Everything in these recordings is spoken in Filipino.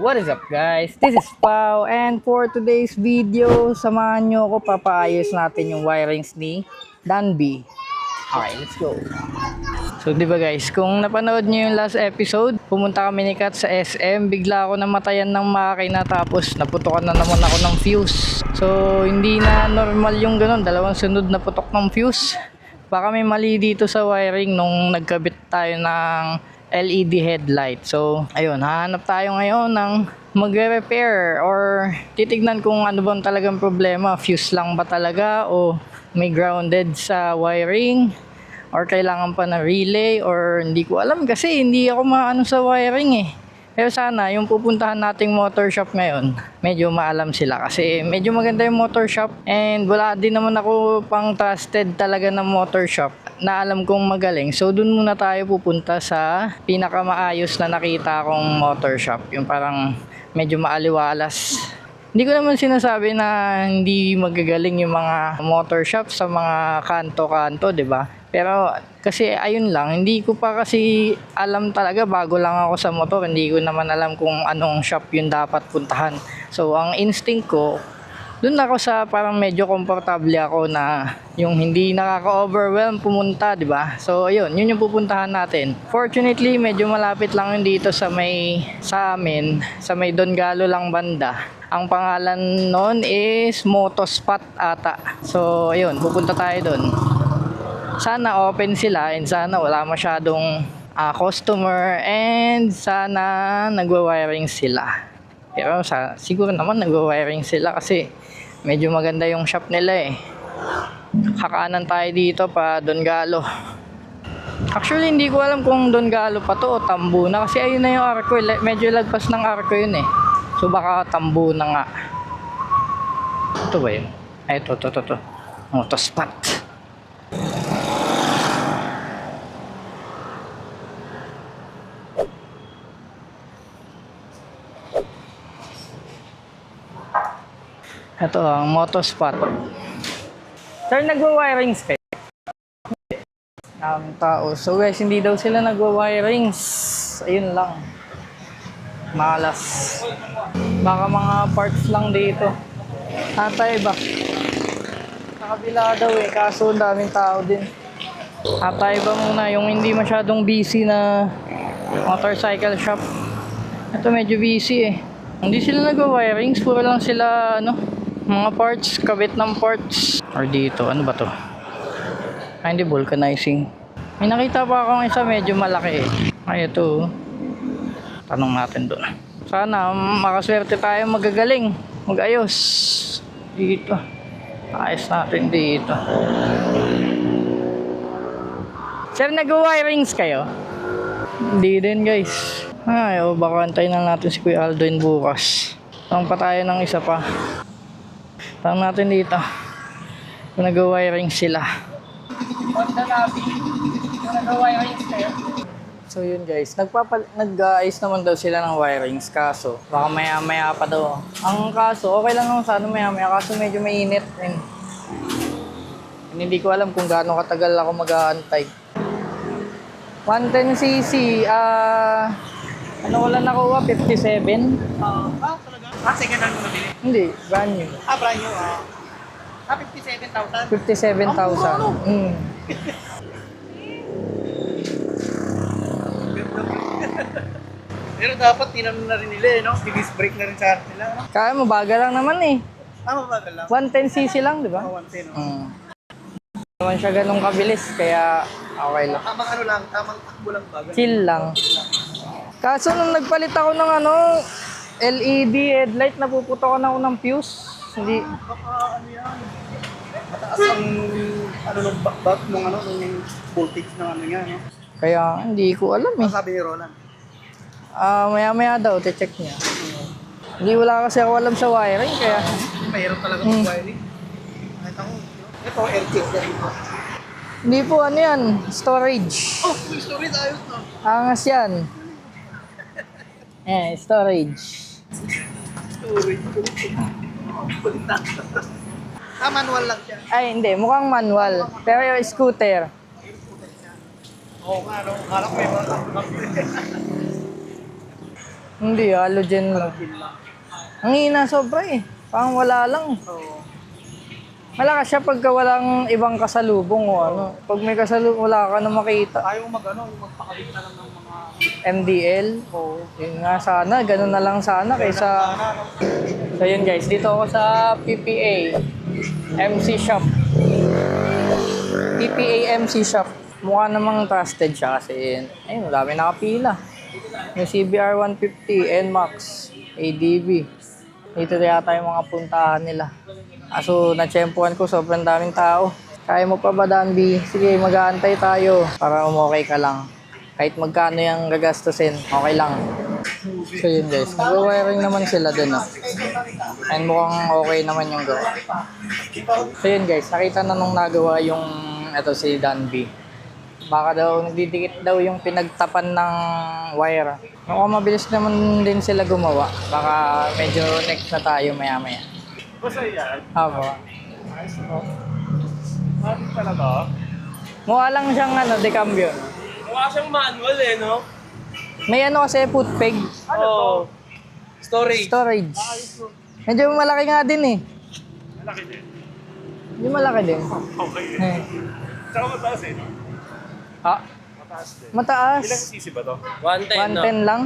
What is up guys? This is Pau and for today's video, samahan nyo ako papaayos natin yung wirings ni Danby. Alright, let's go. So di ba guys, kung napanood nyo yung last episode, pumunta kami ni Kat sa SM, bigla ako namatayan ng makina tapos naputokan na naman ako ng fuse. So hindi na normal yung ganun, dalawang sunod na putok ng fuse. Baka may mali dito sa wiring nung nagkabit tayo ng LED headlight. So, ayun, hahanap tayo ngayon ng magre-repair or titignan kung ano bang talagang problema. Fuse lang ba talaga o may grounded sa wiring or kailangan pa na relay or hindi ko alam kasi hindi ako maano sa wiring eh. Pero sana yung pupuntahan nating motor shop ngayon, medyo maalam sila kasi medyo maganda yung motor shop and wala din naman ako pang trusted talaga ng motor shop na alam kong magaling. So dun muna tayo pupunta sa pinakamaayos na nakita kong motor shop. Yung parang medyo maaliwalas. Hindi ko naman sinasabi na hindi magagaling yung mga motor shop sa mga kanto-kanto, 'di ba? Pero kasi ayun lang, hindi ko pa kasi alam talaga bago lang ako sa motor, hindi ko naman alam kung anong shop yung dapat puntahan. So ang instinct ko, doon ako sa parang medyo komportable ako na yung hindi nakaka-overwhelm pumunta, di ba? So ayun, yun yung pupuntahan natin. Fortunately, medyo malapit lang yun dito sa may sa amin, sa may Don Galo lang banda. Ang pangalan noon is Motospot ata. So ayun, pupunta tayo doon sana open sila and sana wala masyadong ah, customer and sana nagwa-wiring sila. Pero sa, siguro naman nagwa-wiring sila kasi medyo maganda yung shop nila eh. Kakanan tayo dito pa Don Galo. Actually, hindi ko alam kung Don Galo pa to o Tambu na kasi ayun na yung arko. eh. Medyo lagpas ng arko yun eh. So baka Tambu na nga. Ito ba yun? Ay, ito, ito, ito. ito. Motospot. Ito ang motospot. Sir, nagwa-wirings kayo? Ang tao. So guys, hindi daw sila nagwa-wirings. Ayun lang. Malas. Baka mga parts lang dito. Atay ba? Sa kabila daw eh, kaso ang daming tao din. Atay ba muna yung hindi masyadong busy na motorcycle shop. Ito medyo busy eh. Hindi sila nagwa-wirings, puro lang sila ano, mga parts, kabit ng parts. Or dito, ano ba to? Ah, hindi vulcanizing. May nakita pa akong isa medyo malaki eh. Ay, ito. oh. Tanong natin doon. Sana makaswerte tayo magagaling. Magayos. Dito. Ayos natin dito. Sir, nag-wirings kayo? Hindi din guys. Ay, o baka antayin na natin si Kuya Aldoin bukas. Tanong pa tayo ng isa pa. Tanong natin dito. Kung nag-wiring sila. Honda Navi. Kung nag-wiring kayo. So yun guys, nagpapal nag-ayos naman daw sila ng wirings kaso baka maya maya pa daw. Ang kaso, okay lang naman sana maya maya kaso medyo mainit. And, and hindi ko alam kung gaano katagal ako mag-aantay. 110cc, ah, ano ko lang nakuha, 57? Ah, ah, talaga? Ah, second hand mo nabili? Hindi, brand new. Ah, brand new, ah. Ah, 57,000. 57,000. Mm. Pero dapat tinanong na rin nila eh, no? Disc brake na rin sa harap nila, no? Kaya mo, bagal lang naman eh. Ah, mabagal lang. 110cc lang, di ba? Ah, 110, no? Mm. Naman siya ganun kabilis, kaya okay lang. Tamang ano lang, tamang takbo lang bagal. Chill lang. Kaso nung nagpalit ako ng ano, LED headlight, napuputokan ako ng fuse. Hindi, Baka ano yan? Mataas ang ano nung back nung ano, nung voltage ng ano yan, no? kaya hindi ko alam eh. Ano sabi ni Roland? Ah, maya maya daw, check niya. Hindi wala kasi ako alam sa wiring, kaya Mahirap talaga Hmm. mag-wiring. Kahit ako, ito, air na rin. hindi po ano yan, storage. Oh, may storage ayos, no? Angas yan. Eh, storage. Ah, manual lang siya. Ay, hindi. Mukhang manual. Pero yung scooter. Oo nga, no? Harap may mga Hindi, halogen lang. Ang hina sobra eh. Parang wala lang. Oo. Malakas siya pagka walang ibang kasalubong o ano. Pag may kasalubong, wala ka na makita. Ayaw mag ano, magpakabit na lang ng. MDL. Oo. Yun nga sana, ganun na lang sana kaysa... So yun guys, dito ako sa PPA MC Shop. PPA MC Shop. Mukha namang trusted siya kasi ayun, dami nakapila. Yung CBR 150, NMAX, ADB. Dito yata yung mga puntahan nila. Aso, natsyempuan ko, sobrang daming tao. Kaya mo pa ba, Danby? Sige, mag-aantay tayo para umokay ka lang. Kahit magkano yung gagastusin, okay lang. So yun guys, nag-wiring naman sila dun oh. And mukhang okay naman yung gawa. So yun guys, nakita na nung nagawa yung eto si Danby. Baka daw nagdidikit daw yung pinagtapan ng wire. Mukhang mabilis naman din sila gumawa. Baka medyo next na tayo maya maya. Basta yan. Apo. Bakit talaga? Mukha lang siyang ano, decambio. Mukha siyang manual eh, no? May ano kasi foot peg. Ano to? Storage. Storage. Medyo malaki nga din eh. Malaki din. Medyo malaki din. Okay. Eh. Tsaka mataas eh. no? Ah, Mataas din. mataas. Ilang cc ba to? 110, no? 110 lang.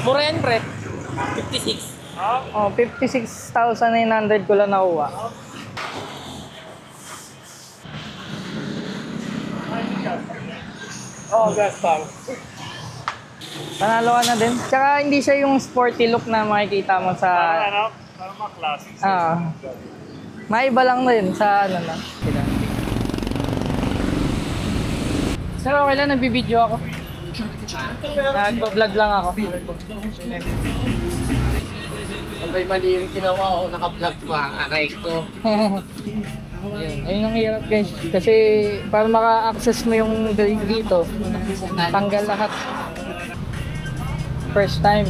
Mura yan, pre. 56. Ah, Oh, 56,900 ko lang nakuha. Oo, oh, gas tank. Panalo ka na din. Tsaka hindi siya yung sporty look na makikita mo Parang sa... ano? Parang mga classic. Ah. Maiba lang din sa ano na. Sir, okay lang, nagbibideo ako. Nagpa-vlog lang ako. Abay mali yung ginawa ko, naka-vlog pa ang aray ko. Yun. Ayun ang hirap guys. Kasi para maka-access mo yung dito, tanggal lahat. First time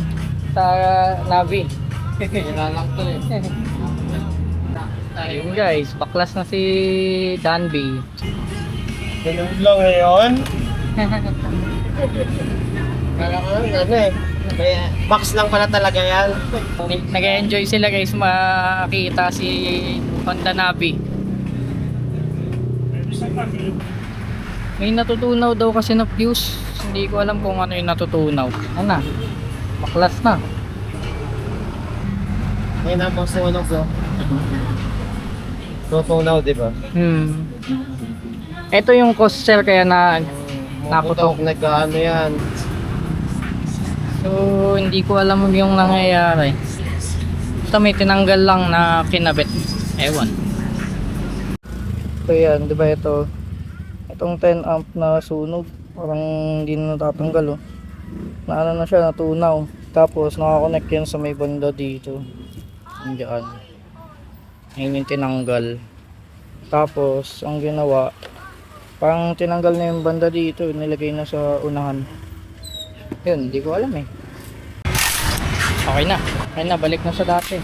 sa Navi. Wala lang to eh. Ayun guys, baklas na si Danby. Ganun lang ngayon. Kala ko ano eh. Kaya, box lang pala talaga yan. Nag-enjoy sila guys makita si Honda Navi. May natutunaw daw kasi na fuse. Hindi ko alam kung ano yung natutunaw. Ano na? Baklas na. Ngayon ang mga sunog ko. Tutunaw, di ba? Hmm. Ito yung cost sir kaya na naputok. Nag-ano yan. So hindi ko alam yung nangyayari. Basta may tinanggal lang na kinabit. Ewan. So yan, di ba ito? Itong 10 amp na sunog. Parang hindi na natatanggal oh. Na ano na siya, natunaw. Tapos nakakonect yan sa may banda dito. Diyan. Ayun yung tinanggal. Tapos, ang ginawa, parang tinanggal na yung banda dito, nilagay na sa unahan. Yun, hindi ko alam eh. Okay na. Okay na, balik na sa dati.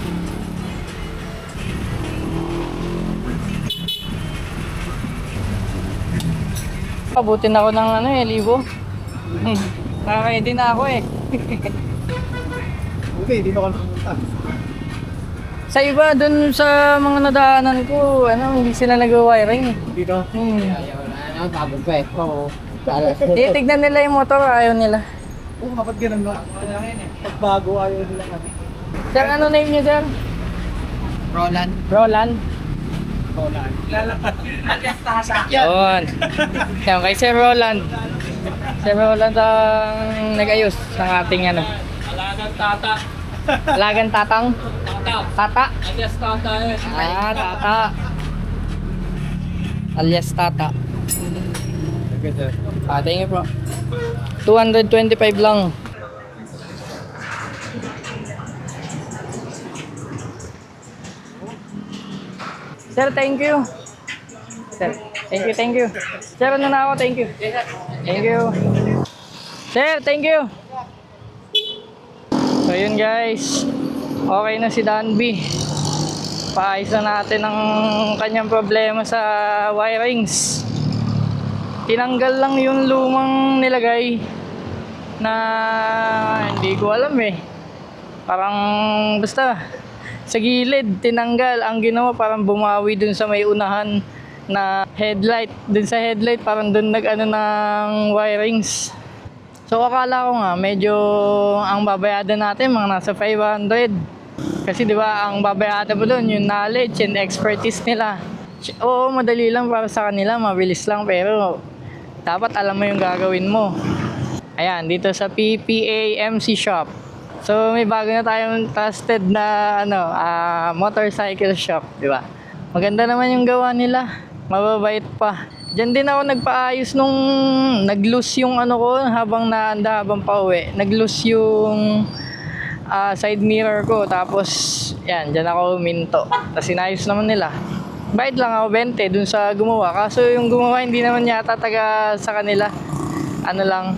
Pabutin ako ng ano eh, libo. Nakakain din ako eh. Okay, dito ka napunta. Sa iba, dun sa mga nadaanan ko, ano, hindi sila nag-wiring. Dito? Hmm. Ano, bago pa eh. Oo. Titignan nila yung motor, ayaw nila. Oo, kapag ganun ba? Pag bago ayaw nila kami. Sir, ano name niyo, sir? Roland. Roland? Roland. Yun. Yan, kay Sir Roland. Sir Roland ang nag-ayos ng ating ano. Alagang tata. Lagan tatang. Tata. Tata. Alias tata eh. Ah, tata. Alias tata. Ah, thank you bro. 225 lang. Sir, thank you. Sir, thank you, thank you. Sir, ano na ako? Thank you. Thank you. Sir, thank you. So yun guys. Okay na si Danby. Paayos na natin ang kanyang problema sa wirings. Tinanggal lang yung lumang nilagay. na hindi ko alam eh. Parang basta sa gilid tinanggal ang ginawa parang bumawi dun sa may unahan na headlight. Dun sa headlight parang dun nag ano ng wirings. So akala ko nga medyo ang babayadan natin mga nasa 500. Kasi di ba ang babayadan mo doon yung knowledge and expertise nila. Oo, madali lang para sa kanila, mabilis lang pero dapat alam mo yung gagawin mo. Ayan, dito sa PPA MC Shop. So may bago na tayong trusted na ano, ah, motorcycle shop, di ba? Maganda naman yung gawa nila. Mababait pa. Diyan din ako nagpaayos nung nag-loose yung ano ko habang naanda habang pauwi. Nag-loose yung ah, side mirror ko. Tapos, yan, dyan ako minto. Tapos inayos naman nila. Bayad lang ako 20 dun sa gumawa. Kaso yung gumawa hindi naman yata taga sa kanila. Ano lang,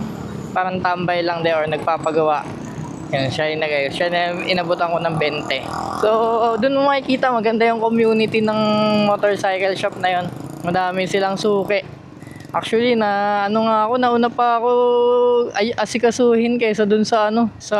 parang tambay lang de or nagpapagawa. Yan, siya yung nagayos. Siya na inabutan ko ng 20. So, dun mo makikita maganda yung community ng motorcycle shop na yon. Madami silang suki. Actually, na ano nga ako, nauna pa ako ay, asikasuhin kaysa dun sa ano, sa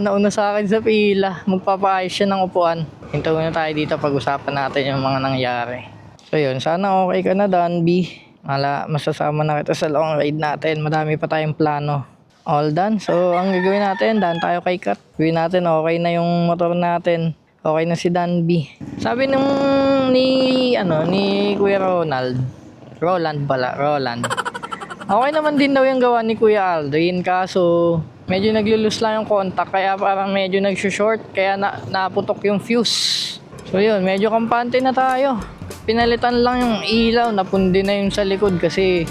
nauna sa akin sa pila. Magpapaayos siya ng upuan. Hinto na tayo dito pag-usapan natin yung mga nangyari. So yun, sana okay ka na Dan B. Mala, masasama na kita sa long ride natin. Madami pa tayong plano. All done. So, ang gagawin natin, daan tayo kay Kat. Gawin natin, okay na yung motor natin. Okay na si Dan B. Sabi nung ni, ano, ni Kuya Ronald, Roland pala, Roland. Okay naman din daw yung gawa ni Kuya Aldrin, kaso medyo naglulus lang yung contact, kaya parang medyo nag-short, kaya na, naputok yung fuse. So yun, medyo kampante na tayo. Pinalitan lang yung ilaw, napundi na yung sa likod kasi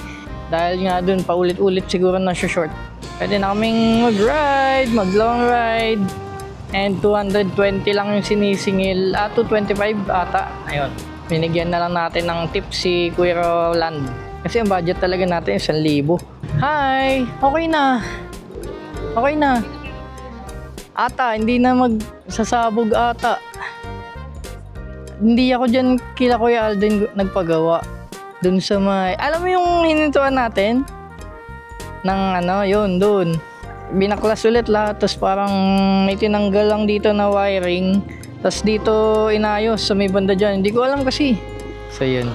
dahil nga dun paulit-ulit siguro na short. Pwede na kaming mag-ride, mag-long ride. And 220 lang yung sinisingil. Ah, 225 ata. Ayun. Binigyan na lang natin ng tip si Kuya Roland. Kasi ang budget talaga natin 1,000. Hi! Okay na. Okay na. Ata, hindi na magsasabog ata. Hindi ako dyan kila Kuya Alden nagpagawa. Dun sa may... Alam mo yung hinintuan natin? Ng ano, yun, dun. Binaklas ulit lahat, tapos parang may tinanggal lang dito na wiring. Tapos dito inayos sa may banda dyan. Hindi ko alam kasi. So yun.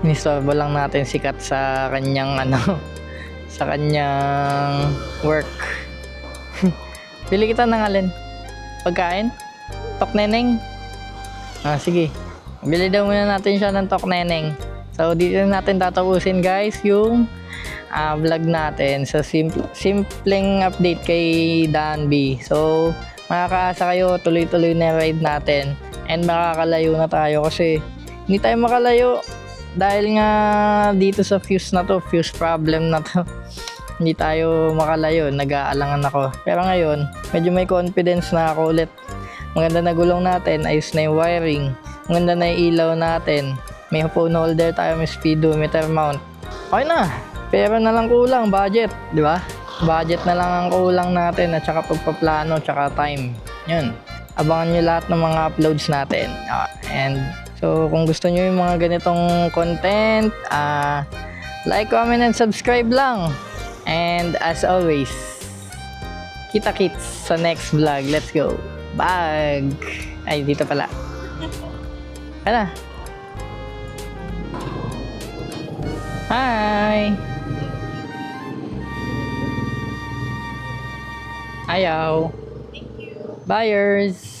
Inistorbo lang natin sikat sa kanyang ano, sa kanyang work. Bili kita ng alin? Pagkain? Tok neneng? Ah, sige. Bili daw muna natin siya ng tok neneng. So, dito na natin tatapusin guys yung ah, vlog natin sa simple, simpleng update kay Dan B. So, makakaasa kayo tuloy-tuloy na ride natin and makakalayo na tayo kasi hindi tayo makalayo dahil nga dito sa fuse na to, fuse problem na to. hindi tayo makalayo, nag-aalangan ako. Pero ngayon, medyo may confidence na ako ulit. Maganda na gulong natin, ayos na yung wiring. Maganda na yung ilaw natin. May phone holder tayo, may speedometer mount. Okay na. Pero na lang kulang, budget, di ba? Budget na lang ang kulang natin at saka pagpaplano, tsaka time. Yun. Abangan nyo lahat ng mga uploads natin. Ah, and so, kung gusto nyo yung mga ganitong content, ah, like, comment, and subscribe lang. And as always, kita-kits sa next vlog. Let's go. Bag! Ay, dito pala. Ano? Hi! Ayaw. Buyers!